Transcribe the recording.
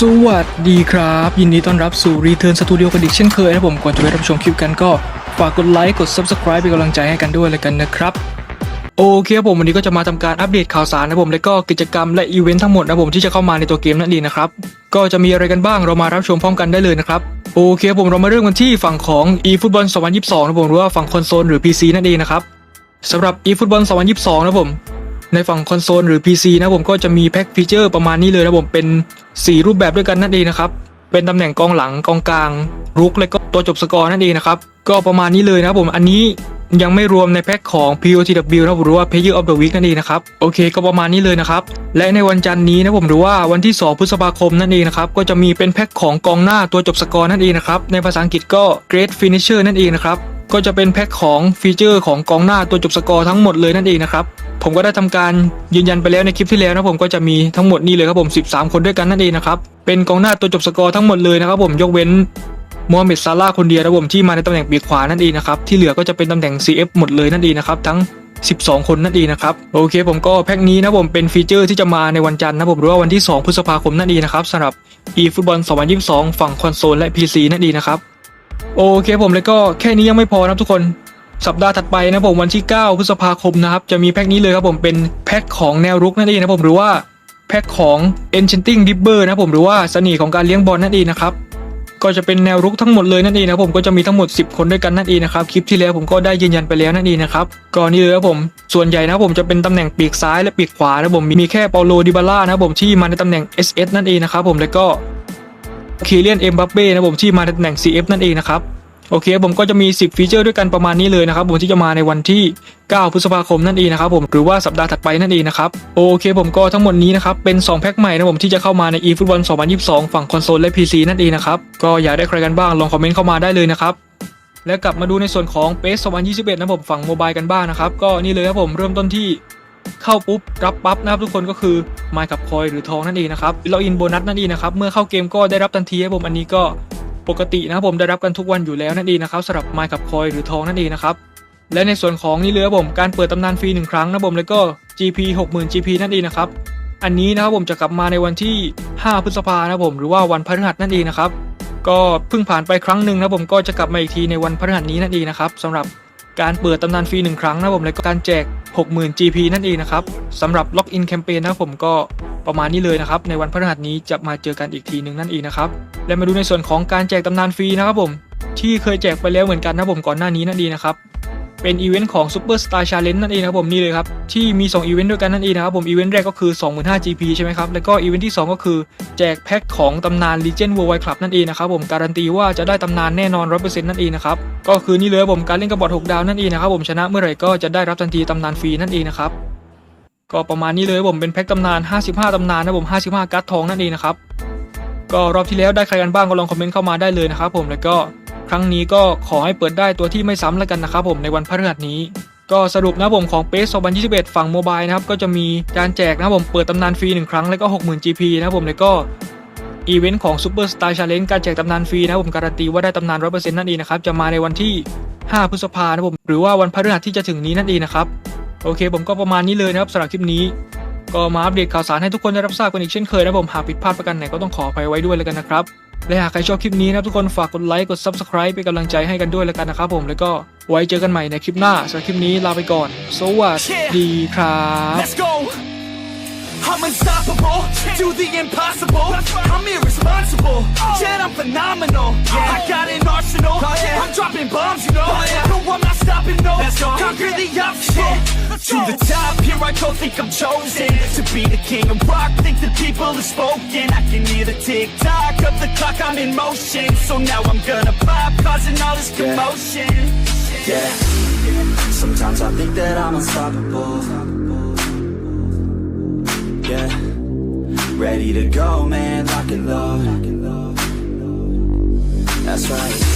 สวัสดีครับ ยินดีต้อนรับสู่ Return Studio กันอีกเช่นเคยนะผมก่อนจะไปรับชมคลิปกันก็ ฝากกดไลค์กด Subscribe เป็นกำลังใจให้กันด้วยเลยกันนะครับ โอเคครับผมวันนี้ก็จะมาทำการอัปเดตข่าวสารนะผมและก็กิจกรรมและอีเวนต์ทั้งหมดนะผมที่จะเข้ามาในตัวเกมนั่นเองนะครับ ก็จะมีอะไรกันบ้างเรามารับชมพร้อมกันได้เลยนะครับโอเคผมเรามาเริ่มกันที่ฝั่งของ eFootball 2022นะผมหรือว่าฝั่งคอนโซลหรือ PC นั่นเองนะครับสำหรับ eFootball 2022นะผม ในฝั่งคอนโซลหรือ PC นะผมก็จะมีแพ็คฟีเจอร์ประมาณนี้เลยนะผมเป็น 4 รูปแบบด้วยกันนั่นเองนะครับ เป็นตำแหน่งกองหลังกองกลาง รุกและก็ตัวจบสกอร์นั่นเองนะครับ ก็ประมาณนี้เลยนะครับผมอันนี้ยังไม่รวมในแพ็คของ POTW นะครับหรือว่า Player of the Week นั่นเองนะครับ โอเคก็ประมาณนี้เลยนะครับ และในวันจันทร์นี้นะผมหรือว่าวันที่ 2 พฤษภาคมนั่นเองนะครับ ก็จะมีเป็นแพ็คของกองหน้าตัวจบสกอร์นั่นเองนะครับ ในภาษาอังกฤษก็ Great Finisher นั่นเองนะครับ ก็จะเป็นแพ็คของฟีเจอร์ของกองหน้าตัวจบสกอร์ทั้งหมดเลยนั่นเองนะครับ ผมก็ได้ทำการยืนยันไปแล้วในคลิปที่แล้วนะผมก็จะมีทั้งหมดนี่เลยครับผม 13 คนด้วยกันนั่นเองนะครับ เป็นกองหน้าตัวจบสกอร์ทั้งหมดเลยนะครับผมยกเว้นมูฮัมเหม็ดซาร่าคนเดียวนะผมที่มาในตำแหน่งปีกขวานั่นเองนะครับที่เหลือก็จะเป็นตำแหน่ง CF หมดเลยนั่นเองนะครับทั้ง 12 คนนั่นเองนะครับโอเค ผมก็แพ็คนี้นะผมเป็นฟีเจอร์ที่จะมาในวันจันทร์นะผมหรือว่าวันที่ 2 พฤษภาคมนั่นเองนะครับสำหรับ eFootball 2022 ฝั่งคอนโซลและ PC นั่นเองนะครับโอเคผมแล้วก็แค่นี้ยังไม่พอนะทุกคน สัปดาห์ถัดไปนะผมวันที่ 9 พฤษภาคมนะครับ จะมีแพ็คนี้เลยครับผมเป็นแพ็คของแนวรุกนั่นเองนะผมหรือว่าแพ็คของ Enchanting Dibber นะผมหรือว่าเสน่ห์ของการเลี้ยงบอลนั่นเองนะครับก็จะเป็นแนวรุกทั้งหมดเลยนั่นเองนะผมก็จะมีทั้งหมด 10 คนด้วยกันนั่นเองนะครับคลิปที่แล้วผมก็ได้ยืนยันไปแล้วนั่นเองนะครับก็นี่เลยครับผม ส่วนใหญ่นะผมจะเป็นตำแหน่งปีกซ้ายและปีกขวานะผมมีแค่เปาโลดิบาล่านะผมที่มาในตำแหน่ง SS นั่นเองนะครับผมแล้วก็คีเลียนเอ็มบัปเป้นะผมที่มาในตำแหน่ง CF นั่นเองนะครับ โอเคผมก็จะมี 10 ฟีเจอร์ด้วยกันประมาณนี้เลยนะครับผมที่จะมาในวันที่ 9 พฤษภาคมนั่นเองนะครับผมหรือว่าสัปดาห์ถัดไปนั่นเองนะครับโอเคผมก็ทั้งหมดนี้นะครับเป็น 2 แพ็คใหม่นะผมที่จะเข้ามาใน eFootball 2022 ฝั่งคอนโซลและ PC นั่นเองนะครับก็อยากได้ใครกันบ้างลองคอมเมนต์เข้ามาได้เลยนะครับแล้วกลับมาดูในส่วนของ PES 2021นะผมฝั่งโมบายกันบ้างนะครับก็นี่เลยครับผมเริ่มต้นที่เข้าปุ๊บรับปั๊บนะครับทุกคนก็คือไมค์กับคอยหรือทองนั่นเองนะครับเราอินโบนัสนั่นเองนะครับเมื่อเข้าเกมก็ได้รับทันทีครับผมอันนี้ก็ ปกตินะครับผมได้รับกันทุกวันอยู่แล้วนั่นเองนะครับสำหรับไมค์กับคอยหรือทองนั่นเองนะครับและในส่วนของนี่เลยครับผมการเปิดตำนานฟรีหนึ่งครั้งนะผมแล้วก็ GP 60,000 GP นั่นเองนะครับอันนี้นะครับผมจะกลับมาในวันที่ 5 พฤษภานะผมหรือว่าวันพฤหัสนั่นเองนะครับก็เพิ่งผ่านไปครั้งหนึ่งนะผมก็จะกลับมาอีกทีในวันพฤหัสนี้นั่นเองนะครับสำหรับการเปิดตำนานฟรีหนึ่งครั้งนะผมแล้วก็การแจก 60,000 GP นั่นเองนะครับสำหรับล็อกอินแคมเปญนะผมก็ ประมาณนี้เลยนะครับ ในวันพฤหัสนี้จะมาเจอกันอีกทีหนึ่งนั่นเองนะครับ และมาดูในส่วนของการแจกตำนานฟรีนะครับผม ที่เคยแจกไปแล้วเหมือนกันนะผมก่อนหน้านี้นั่นเองนะครับเป็นอีเวนต์ของ Super Star Challenge นั่นเองนะครับผมนี่เลยครับ ที่มี 2 อีเวนต์ด้วยกันนั่นเองนะครับผมอีเวนต์แรกก็คือ 25,000 GP ใช่ไหมครับ แล้วก็อีเวนต์ที่ 2 ก็คือแจกแพ็คของตำนาน Legend Worldwide Club นั่นเองนะครับผมการันตีว่าจะได้ตำนานแน่นอน 100%นั่นเองนะครับ ก็คือนี่เลยครับผมการเล่นกับบอท6ดาวนั่นเองนะครับผมชนะเมื่อไหร่ก็จะได้รับทันทีตำนานฟรีนั่นเองนะครับ ก็ประมาณนี้เลยผมเป็นแพ็คตำนาน 55ตำนานนะผม 55 การ์ดทองนั่นเองนะครับ ก็รอบที่แล้วได้ใครกันบ้างก็ลองคอมเมนต์เข้ามาได้เลยนะครับผมแล้วก็ครั้งนี้ก็ขอให้เปิดได้ตัวที่ไม่ซ้ำแล้วกันนะครับผมในวันพฤหัสนี้ ก็สรุปนะผมของ PES 2021 ฝั่งโมบายนะครับก็จะมีการแจกนะผมเปิดตำนานฟรี1ครั้งแล้วก็ 60,000 GP นะผมแล้วก็อีเวนต์ของ Super Star Challenge การแจกตำนานฟรีนะผมการันตีว่าได้ตำนาน 100%นั่นเองนะครับจะมาในวันที่ 5 พฤษภาคมนะครับผมหรือว่าวันพฤหัสที่จะถึงนี้นั่นเองนะครับ โอเค ผมก็ประมาณนี้เลยนะครับสำหรับคลิปนี้ ก็มาอัปเดตข่าวสารให้ทุกคนได้รับทราบกันอีกเช่นเคยนะผมหากผิดพลาดประกันไหนก็ต้องขออภัยไว้ด้วยแล้วกันนะครับและหากใครชอบคลิปนี้นะทุกคนฝากกดไลค์กด Subscribe เป็นกำลังใจให้กันด้วยแล้วกันนะครับผมแล้วก็ไว้เจอกันใหม่ในคลิปหน้าสำหรับคลิปนี้ลาไปก่อน สวัสดีครับ Let's go. I'm unstoppable, do the impossible. I'm irresponsible, yet I'm phenomenal. I got an arsenal, I'm dropping bombs, you know. Conquer the upset. To the top, here I go, think I'm chosen. To be the king of rock, think the people have spoken. I can hear the tick-tock of the clock, I'm in motion. So now I'm gonna pop, causing all this commotion. Yeah, yeah. sometimes I think that I'm unstoppable. Yeah. Ready to go, man, lock and load. That's right.